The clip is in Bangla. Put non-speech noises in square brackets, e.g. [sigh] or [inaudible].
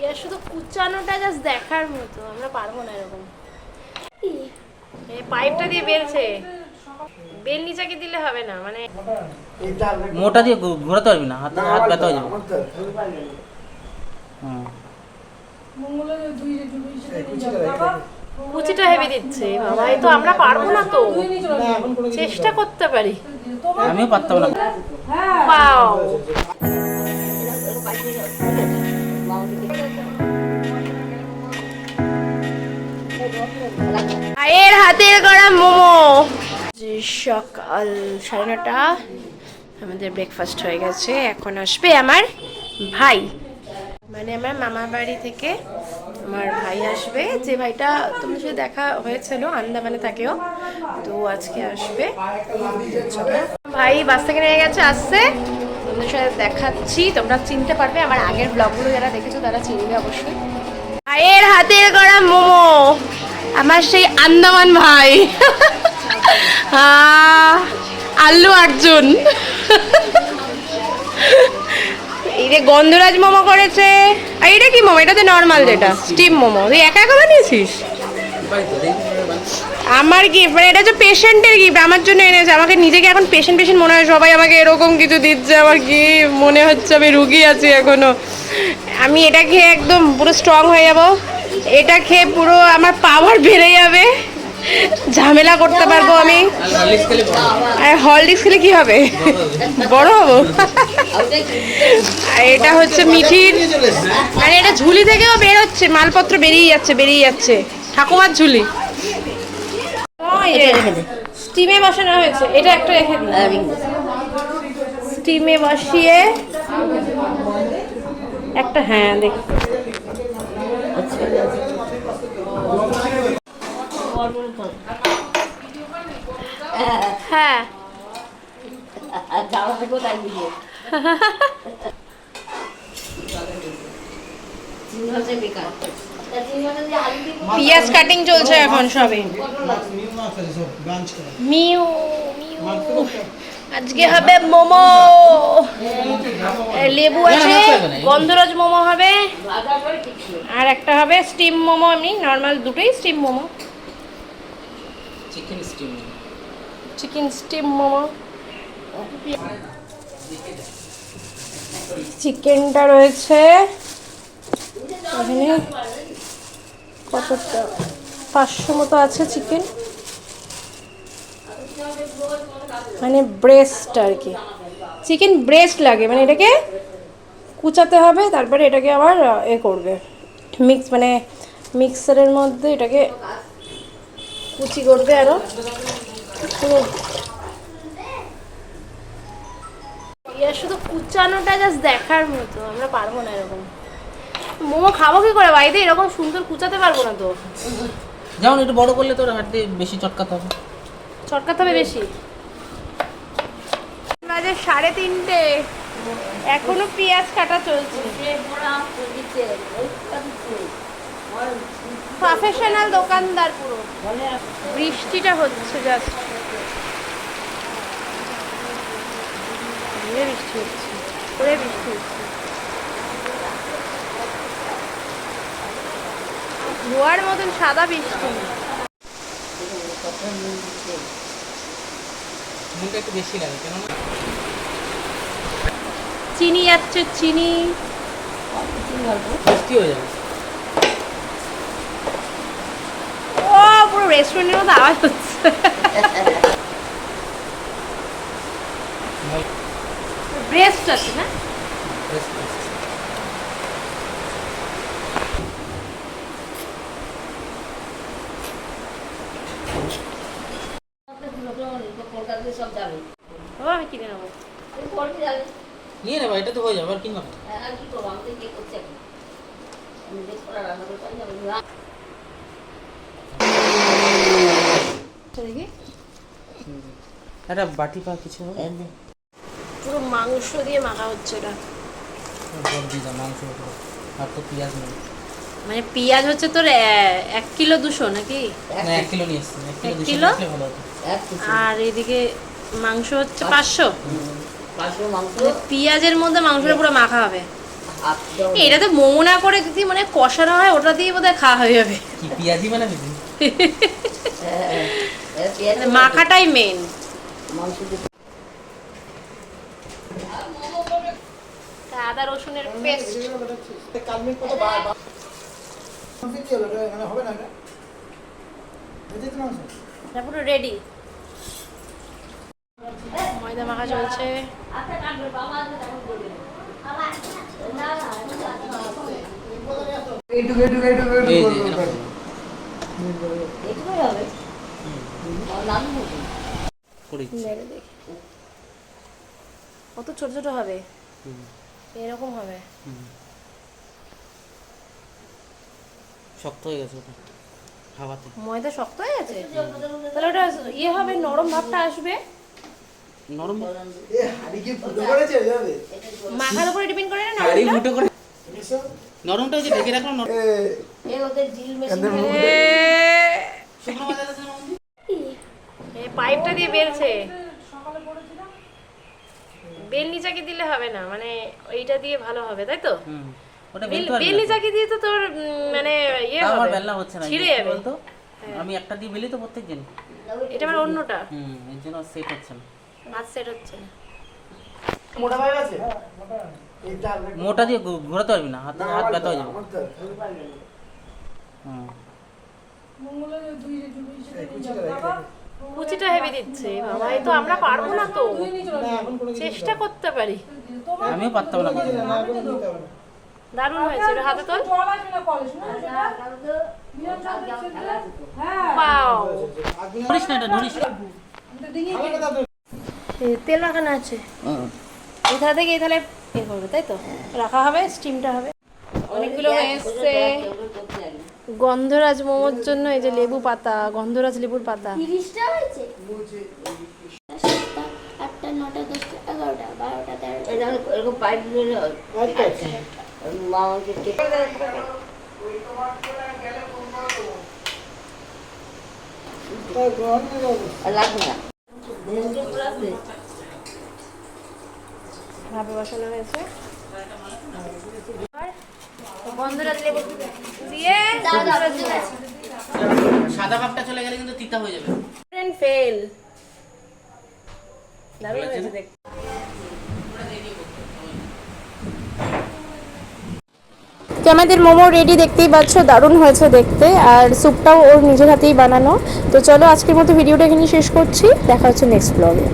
ইয়া শুধু কুচানোটা জাস্ট দেখার মতো আমরা পারব না এরকম। এই পাইপটা দিয়ে বেলছে। বেল নিচাকে দিলে হবে না মানে মোটা দিয়ে ঘোরাতে পারবি না হাত হাত ব্যথা হয়ে যাবে। কুচিটা হেভি দিচ্ছে বাবা এই তো আমরা পারব না তো। চেষ্টা করতে পারি। আমিও পারতাম না। পাও হাতের করা মোমো। সকাল সাড়ে নটা আমাদের ব্রেকফাস্ট হয়ে গেছে। এখন আসবে আমার ভাই। মানে আমার মামা বাড়ি থেকে আমার ভাই আসবে। যে ভাইটা তোমার সাথে দেখা হয়েছিল আন্দামানে থাকেও তো আজকে আসবে। ভাই বাস থেকে নিয়ে গেছে আসছে। তোমাদের সাথে দেখাচ্ছি। তোমরা চিনতে পারবে আমার আগের ব্লগগুলো যারা দেখেছ তারা চিনবে অবশ্যই। ভাইয়ের হাতের করা মোমো। আমার সেই আন্দামান ভাই। আল্লু আর্জুন এই যে গন্ধরাজ মোমো করেছে। আর এটা কি মোমো? এটা তো নর্মাল যেটা। স্টিম মোমো। তুই একা একা বানিয়েছিস? আমার গিফট মানে এটা হচ্ছে পেশেন্টের গিফট আমার জন্য এনেছে। আমাকে নিজেকে এখন পেশেন্ট পেশেন্ট মনে হয় সবাই আমাকে এরকম কিছু দিচ্ছে। আমার কি মনে হচ্ছে আমি রুগী আছি এখনও। আমি এটা খেয়ে একদম পুরো স্ট্রং হয়ে যাব। এটা খেয়ে পুরো আমার পাওয়ার বেড়ে যাবে। ঝামেলা করতে পারব আমি। হলডিক্স খেলে কি হবে? বড় হব। আর এটা হচ্ছে মিঠির। আর এটা ঝুলি থেকেও বেরোচ্ছে মালপত্র বেরিয়ে যাচ্ছে বেরিয়ে যাচ্ছে। ঠাকুমার ঝুলি। স্টিমে বসানো হয়েছে। এটা একটা রেখে দিই স্টিমে বসিয়ে একটা হ্যাঁ দেখ। হ্যাঁ। পিঁয়াজ কাটিং চলছে এখন সবে। মিউ মিউ। আজকে হবে মোমো। লেবু আছে গন্ধরাজ মোমো হবে। আর একটা হবে স্টিম মোমো এমনি নর্মাল দুটোই steam momo. Chicken steam chicken steam momo. চিকেনটা রয়েছে এখানে। কতটা? পাঁচশো মতো আছে চিকেন মানে ব্রেস্ট আর কি। চিকেন ব্রেস্ট লাগে মানে এটাকে কুচাতে হবে, তারপরে এটাকে আবার এ করবে। মিক্স মানে মিক্সারের মধ্যে এটাকে কুচি করবে আরও শুধু কুচানোটা জাস্ট দেখার মতো আমরা পারব না এরকম। মোমো খাব কি করে? বাড়িতে এরকম সুন্দর কুচাতে পারব না তো। যেমন একটু বড় করলে তোর হাত বেশি চটকাতে হবে। চটকাতে হবে বেশি। বাজে সাড়ে তিনটে। এখনও পেঁয়াজ কাটা চলছে। প্রফেশনাল দোকানদার পুরো। বৃষ্টিটা হচ্ছে জাস্ট বৃষ্টি হচ্ছে করে বৃষ্টি হচ্ছে। ধোয়ার মতন সাদা বৃষ্টি। নুনটা একটু বেশি লাগে কেন চিনি যাচ্ছে চিনি। মিষ্টি হয়ে যাবে। ও পুরো রেস্টুরেন্টের মতো আওয়াজ হচ্ছে। [laughs] ব্রেস্ট আছে না? আমি নেব। নিয়ে নেবা এটা তো হয়ে যাবে আর কিনবা না। দেখি একটা বাটি পা কিছু হবে? পুরো মাংস দিয়ে মাখা হচ্ছে এটা দাও মাংস। আর তো পেঁয়াজ নেই। মানে পেঁয়াজ হচ্ছে তোর এক কিলো দুশো নাকি? না এক কিলো নিয়ে এক কিলো আর এদিকে মাংস হচ্ছে পাঁচশো। মানে পেঁয়াজের মধ্যে মাংসটা পুরো মাখা হবে। এটা তো মোমো না করে যদি মানে কষানো হয় ওটা দিয়ে বোধহয় খাওয়া হয়ে যাবে। কি পেঁয়াজি বানাবি তুই? মানে মাখাটাই মেন আদা রসুনের পেস্ট কালমির কত বা বা- কি হলো? এটা মানে হবে না এটা? ভেজে মাংস? এটা পুরো রেডি ময়দা মাখা চলছে। এইটুকু, এইটুকু, এইটুকু, এইটুকু এই যে করবে, এরকম। করে দিচ্ছি। নেড়ে দেখি কত ছোট ছোট হবে? এরকম হবে? শক্ত হয়ে গেছে ওটা হাওয়াতে। ময়দা শক্ত হয়ে গেছে? তাহলে ওটা ইয়ে হবে নরম ভাবটা আসবে? নরম এ, হাঁড়ি কি ফুটো করেছে এইভাবে? মাখার উপরে ডিপেন্ড করে না হাড়ি নরমটা? ফুটো করে নরমটা যে ঢেকে রাখলাম নরম এ, শুকনো বাজার আছে এ পাইপটা দিয়ে বেলছে। বেলনি চাকি দিলে হবে না মানে এইটা দিয়ে ভালো হবে তাই তো হুম ওটা বেল- বেলতে পারবি বেলনি চাকি দিয়ে তো তোর মানে ইয়ে তাও আমার হবে বেলনা হচ্ছে না ছিঁড়ে যাবে বলতো আমি একটা দিয়ে বেলি তো প্রত্যেক দিন এটা আবার অন্যটা হুম এর জন্য সেট হচ্ছে না হাত সেট হচ্ছে না মোটা হয়ে? এইটা আর- মোটা দিয়ে ঘোরাতে পারবি না হাত হাত ব্যথা হয়ে যাবে। হুম এই কুচিটা রেখে দে। কুচিটা হেভি দিচ্ছে বাবা। এই তো আমরা পারব না তো। এখন চেষ্টা করতে পারি। আমিও পারতাম না। এখন। দারুণ হয়েছে এটা হাতে তোল তেল মাখানো আছে। এই থেকে এই তাহলে এ করবে তাই তো? রাখা হবে স্টিমটা হবে। অনেকগুলো হয়ে এসছে। গন্ধরাজ মোমোর জন্য এই যে লেবু পাতা গন্ধরাজ লেবুর পাতা। হয়। আচ্ছা, আচ্ছা। ভাবে বসানো হয়েছে। আর লেবু দিয়ে সাদা ভাবটা চলে গেলে কিন্তু তিতা হয়ে যাবে। ফেল দারুণ হয়েছে দেখতে। তো আমাদের মোমো রেডি দেখতেই পাচ্ছ দারুণ হয়েছে দেখতে আর স্যুপটাও ওর নিজের হাতেই বানানো। তো চলো আজকের মতো ভিডিওটা এখানে শেষ করছি দেখা হচ্ছে নেক্সট ব্লগে